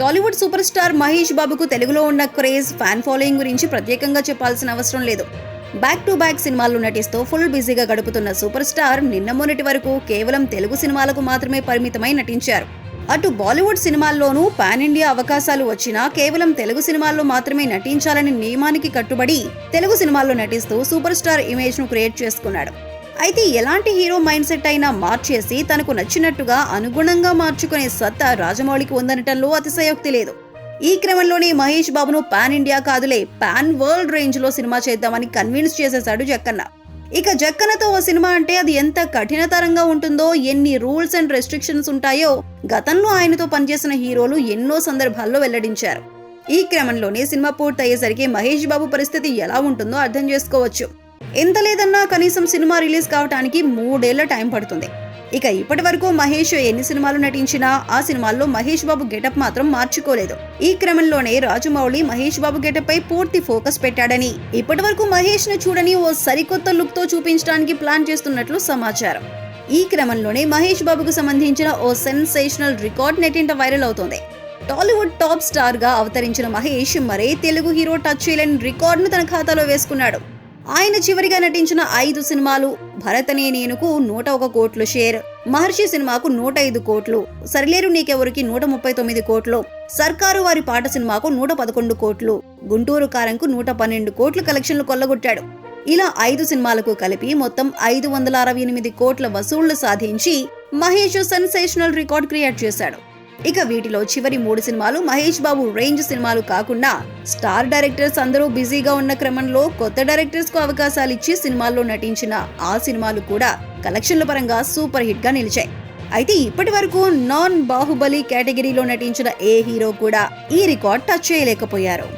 Tollywood super star Mahesh బాబుకు తెలుగులో ఉన్న క్రేజ్ ఫ్యాన్ ఫాలోయింగ్ గురించి ప్రత్యేకంగా చెప్పాల్సిన అవసరం లేదు. బ్యాక్ టు బ్యాక్ సినిమాల్లో నటిస్తూ ఫుల్ బిజీగా గడుపుతున్న సూపర్ స్టార్ నిన్న మొన్నటి వరకు కేవలం తెలుగు సినిమాలకు మాత్రమే పరిమితమై నటించారు. అటు బాలీవుడ్ సినిమాల్లోనూ పాన్ ఇండియా అవకాశాలు వచ్చినా కేవలం తెలుగు సినిమాల్లో మాత్రమే నటించాలని నియమానికి కట్టుబడి తెలుగు సినిమాల్లో నటిస్తూ సూపర్ స్టార్ ఇమేజ్ను క్రియేట్ చేసుకున్నాడు. అయితే ఎలాంటి హీరో మైండ్ సెట్ అయినా మార్చేసి తనకు నచ్చినట్టుగా అనుగుణంగా మార్చుకునే సత్తా రాజమౌళికి ఉందనటంలో అతిశయోక్తి లేదు. ఈ క్రమంలోనే మహేష్ బాబును పాన్ ఇండియా కాదులే పాన్ వరల్డ్ రేంజ్లో సినిమా చేద్దామని కన్విన్స్ చేసేశాడు జక్కన్న. ఇక జక్కన్నతో ఓ సినిమా అంటే అది ఎంత కఠినతరంగా ఉంటుందో ఎన్ని రూల్స్ అండ్ రెస్ట్రిక్షన్స్ ఉంటాయో గతంలో ఆయనతో పనిచేసిన హీరోలు ఎన్నో సందర్భాల్లో వెల్లడించారు. ఈ క్రమంలోనే సినిమా పూర్తయ్యేసరికి మహేష్ బాబు పరిస్థితి ఎలా ఉంటుందో అర్థం చేసుకోవచ్చు. ఎంత లేదన్నా కనీసం సినిమా రిలీజ్ కావడానికి మూడేళ్ళ టైం పడుతుంది. ఇక ఇప్పటి వరకు మహేష్ ఎన్ని సినిమాలు నటించినా ఆ సినిమాల్లో మహేష్ బాబు గెటప్ మాత్రం మార్చుకోలేదు. ఈ క్రమంలోనే రాజమౌళి మహేష్ బాబు గెటప్ పై పూర్తి ఫోకస్ పెట్టాడని ఇప్పటి వరకు మహేష్ను చూడని ఓ సరికొత్త లుక్తో చూపించడానికి ప్లాన్ చేస్తున్నట్లు సమాచారం. ఈ క్రమంలోనే మహేష్ బాబుకు సంబంధించిన ఓ సెన్సేషనల్ రికార్డ్ నెట్టింట వైరల్ అవుతోంది. టాలీవుడ్ టాప్ స్టార్గా అవతరించిన మహేష్ మరే తెలుగు హీరో టచ్ చేయలేని రికార్డును తన ఖాతాలో వేసుకున్నాడు. ఆయన చివరిగా నటించిన ఐదు సినిమాలు భరతనే నేనుకు నూట ఒక కోట్లు షేర్. మహర్షి సినిమాకు నూట ఐదు కోట్లు. సరిలేరు నీకెవరికి నూట ముప్పై తొమ్మిది కోట్లు. సర్కారు వారి పాట సినిమాకు నూట పదకొండు కోట్లు. గుంటూరు కారంకు నూట పన్నెండు కోట్లు కలెక్షన్లు కొల్లగొట్టాడు. ఇలా ఐదు సినిమాలకు కలిపి మొత్తం ఐదు వందల అరవై ఎనిమిది కోట్ల వసూళ్ళు సాధించి మహేష్ సెన్సేషనల్ రికార్డ్ క్రియేట్ చేశాడు. ఇక వీటిలో చివరి మూడు సినిమాలు మహేష్ బాబు రేంజ్ సినిమాలు కాకుండా స్టార్ డైరెక్టర్స్ అందరూ బిజీగా ఉన్న క్రమంలో కొత్త డైరెక్టర్స్కు అవకాశాలు ఇచ్చి సినిమాల్లో నటించిన ఆ సినిమాలు కూడా కలెక్షన్ల పరంగా సూపర్ హిట్గా నిలిచాయి. అయితే ఇప్పటి వరకు నాన్ బాహుబలి కేటగిరీలో నటించిన ఏ హీరో కూడా ఈ రికార్డ్ టచ్ చేయలేకపోయారు.